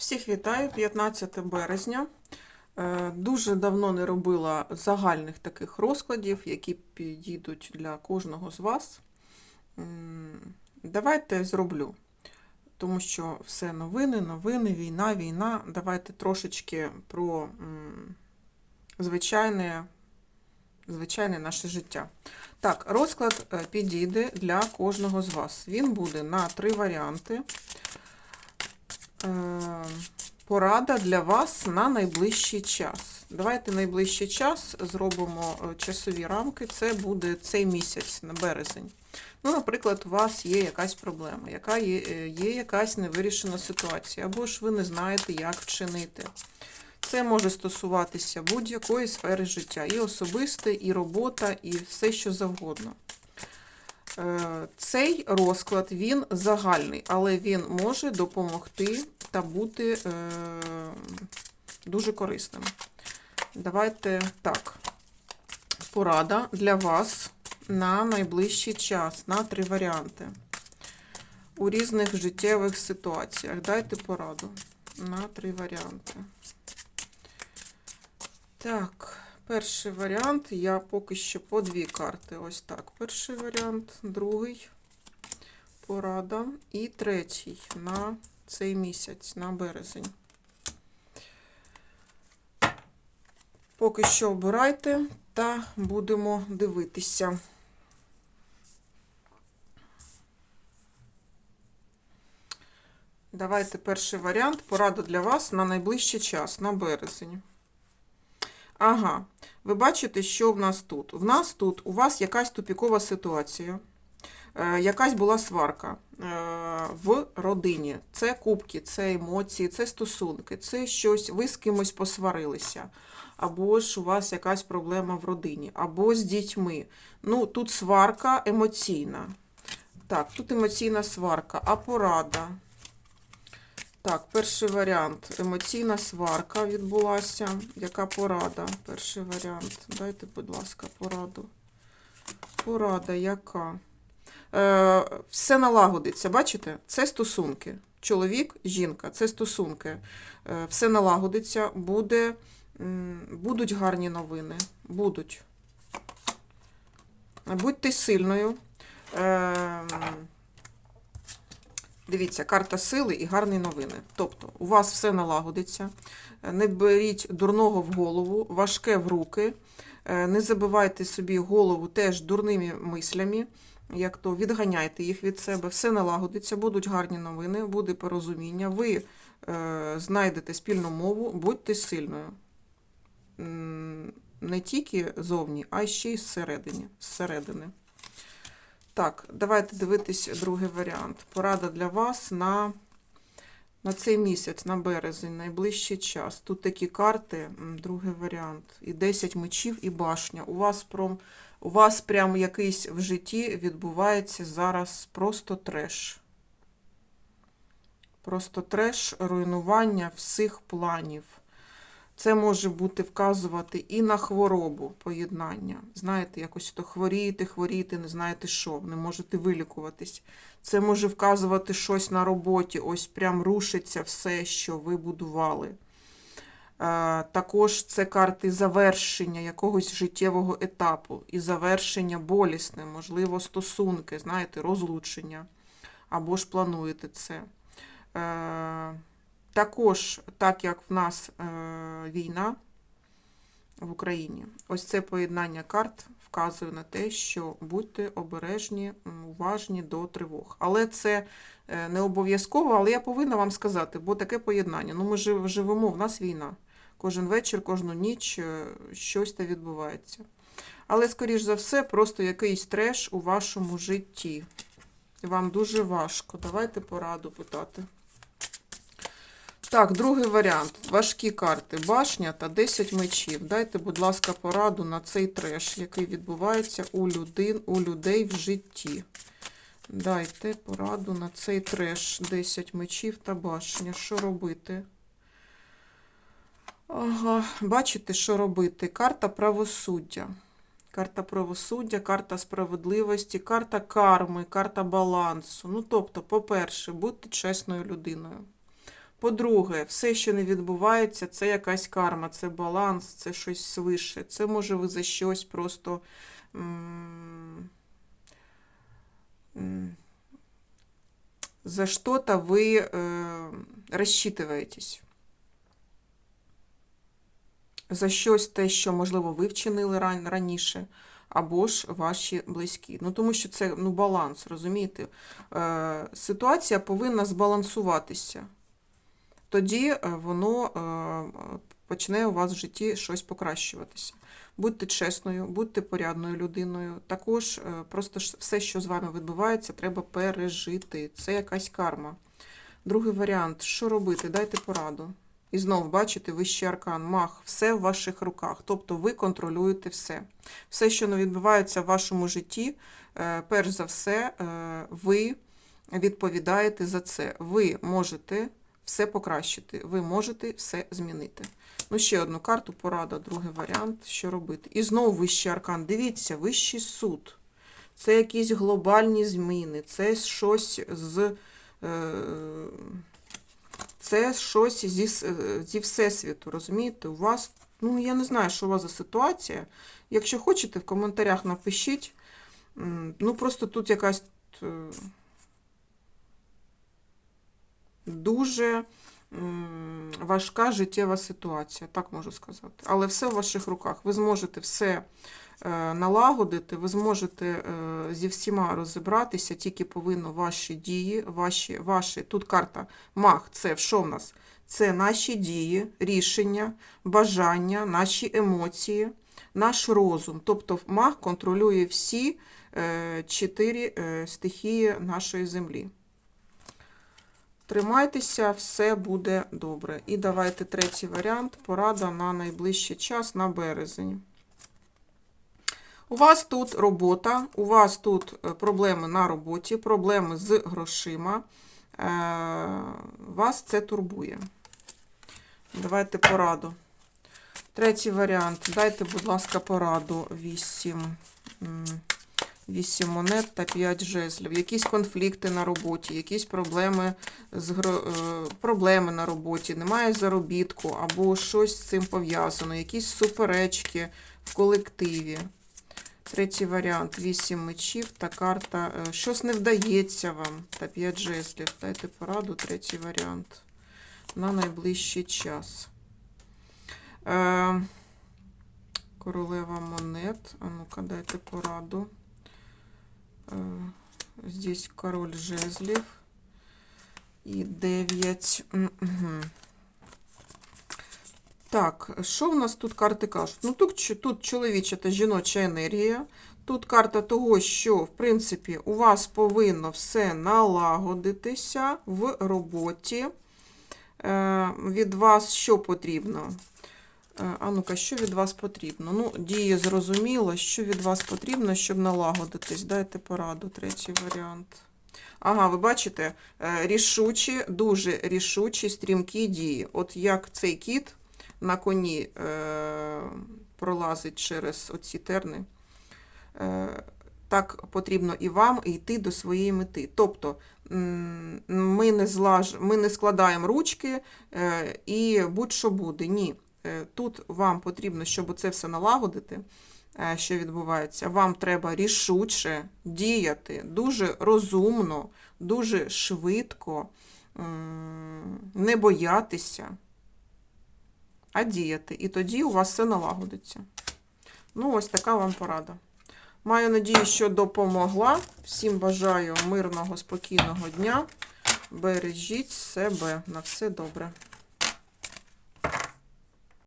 Всіх вітаю, 15 березня. Е, Дуже давно не робила загальних таких розкладів, які підійдуть для кожного з вас. Давайте зроблю, тому що все новини, новини, війна, війна. Давайте трошечки про звичайне, звичайне наше життя. Так, розклад е, підійде для кожного з вас. Він буде на три варіанти. Е, Порада для вас на найближчий час. Давайте найближчий час зробимо е, часові рамки. Це буде цей місяць, на березень. Ну, наприклад, у вас є якась проблема, яка є, е, є якась невирішена ситуація, або ж ви не знаєте, як вчинити. Це може стосуватися будь-якої сфери життя, і особисте, і робота, і все, що завгодно. Е, Цей розклад він загальний, але він може допомогти та бути е, дуже корисним. Давайте так. Порада для вас на найближчий час, на три варіанти. У різних життєвих ситуаціях. Дайте пораду на три варіанти. Так, перший варіант. Я поки що по дві карти. Ось так. Перший варіант, другий порада. І третій на цей місяць, на березень. Поки що обирайте та будемо дивитися. Давайте перший варіант. Порада для вас на найближчий час, на березень. Ага, ви бачите, що в нас тут? В нас тут у вас якась тупікова ситуація, е, якась була сварка е, в родині. Це кубки, це емоції, це стосунки, це щось, ви з кимось посварилися. Або ж у вас якась проблема в родині, або з дітьми. Ну, тут сварка емоційна. Так, тут емоційна сварка, а порада. Так, перший варіант. Емоційна сварка відбулася. Яка порада? Перший варіант. Дайте, будь ласка, пораду. Порада яка? Е, все налагодиться, бачите? Це стосунки. Чоловік, жінка, це стосунки. Е, все налагодиться, буде, будуть гарні новини. Будуть. Будьте сильною. Е, Дивіться, карта сили і гарні новини. Тобто, у вас все налагодиться. Не беріть дурного в голову, важке в руки. Е, Не забивайте собі голову теж дурними мислями. Як то відганяйте їх від себе, все налагодиться, будуть гарні новини, буде порозуміння. Ви е, знайдете спільну мову, будьте сильною. Не тільки зовні, а ще й зсередині. зсередини. Так, давайте дивитись другий варіант. Порада для вас на, на цей місяць, на березень, найближчий час. Тут такі карти, другий варіант. І 10 мечів, і башня. У вас, пром, у вас прям якийсь в житті відбувається зараз просто треш. Просто треш, руйнування всіх планів. Це може бути вказувати і на хворобу поєднання. Знаєте, якось то хворієте, хворієте, не знаєте що, не можете вилікуватись. Це може вказувати щось на роботі, ось прям рушиться все, що ви будували. Е, Також це карти завершення якогось життєвого етапу і завершення болісне, можливо, стосунки, знаєте, розлучення. Або ж плануєте це. Також, так як в нас е, війна в Україні, ось це поєднання карт вказує на те, що будьте обережні, уважні до тривог. Але це е, не обов'язково, але я повинна вам сказати, бо таке поєднання. Ну, ми жив- живемо, в нас війна. Кожен вечір, кожну ніч е, щось та відбувається. Але, скоріш за все, просто якийсь треш у вашому житті. Вам дуже важко. Давайте пораду питати. Так, другий варіант. Важкі карти. Башня та 10 мечів. Дайте, будь ласка, пораду на цей треш, який відбувається у, людин, у людей в житті. Дайте пораду на цей треш. 10 мечів та башня. Що робити? Ага, бачите, що робити? Карта правосуддя. Карта правосуддя, карта справедливості, карта карми, карта балансу. Ну, тобто, по-перше, будьте чесною людиною. По-друге, все, що не відбувається, це якась карма, це баланс, це щось свише. Це може ви за щось просто. м, м, За что-то вы э, рассчитываетесь. За щось те, що, можливо, ви вчинили ран- раніше, або ж ваші близькі. Ну, тому що це ну, баланс, розумієте? Е, ситуація повинна збалансуватися. Тоді е, воно е, почне у вас в житті щось покращуватися. Будьте чесною, будьте порядною людиною. Також е, просто все, що з вами відбувається, треба пережити. Це якась карма. Другий варіант що робити? Дайте пораду. І знову бачите, вищий аркан, мах, все в ваших руках. Тобто ви контролюєте все. Все, що відбувається в вашому житті, перш за все, ви відповідаєте за це. Ви можете все покращити, ви можете все змінити. Ну, ще одну карту, порада, другий варіант, що робити. І знову вищий аркан. Дивіться, вищий суд. Це якісь глобальні зміни, це щось з. е, Це щось зі, е, зі Всесвіту, розумієте? У вас, ну я не знаю, що у вас за ситуація. Якщо хочете, в коментарях напишіть. Ну, просто тут якась е, дуже важка життєва ситуація, так можу сказати. Але все в ваших руках. Ви зможете все е, налагодити, ви зможете е, зі всіма розібратися, тільки повинно ваші дії, ваші, ваші. Тут карта мах, це що в нас? Це наші дії, рішення, бажання, наші емоції, наш розум. Тобто мах контролює всі е, чотири стихії нашої землі. Тримайтеся, все буде добре. І давайте третій варіант. Порада на найближчий час на березень. У вас тут робота, у вас тут е, проблеми на роботі, проблеми з грошима. Е, Вас це турбує. Давайте пораду. Третій варіант. Дайте, будь ласка, пораду. 8. 8 монет та 5 жезлів. Якісь конфлікти на роботі, якісь проблеми, з е, проблеми на роботі, немає заробітку або щось з цим пов'язано, якісь суперечки в колективі. Третій варіант 8 мечів та карта. е, Щось не вдається вам та 5 жезлів. Дайте пораду, третій варіант. На найближчий час. Е, королева монет. А ну-ка, дайте пораду. Здесь король жезлів. І 9. Так, що в нас тут карти кажуть? Ну, тут, тут чоловіча та жіноча енергія. Тут карта того, що, в принципі, у вас повинно все налагодитися в роботі. Е, від вас що потрібно? Е, А ну-ка, що від вас потрібно? Ну, дії зрозуміло, що від вас потрібно, щоб налагодитись. Дайте пораду, третій варіант. Ага, ви бачите, е, рішучі, дуже рішучі, стрімкі дії. От як цей кіт на коні е, пролазить через оці терни, е, так потрібно і вам йти до своєї мети. Тобто ми не, злаж... ми не складаємо ручки е, і будь-що буде. Ні. Е, Тут вам потрібно, щоб це все налагодити, е, що відбувається, вам треба рішуче діяти, дуже розумно, дуже швидко, не боятися, а діяти. І тоді у вас все налагодиться. Ну, ось така вам порада. Маю надію, що допомогла. Всім бажаю мирного, спокійного дня. Бережіть себе на все добре.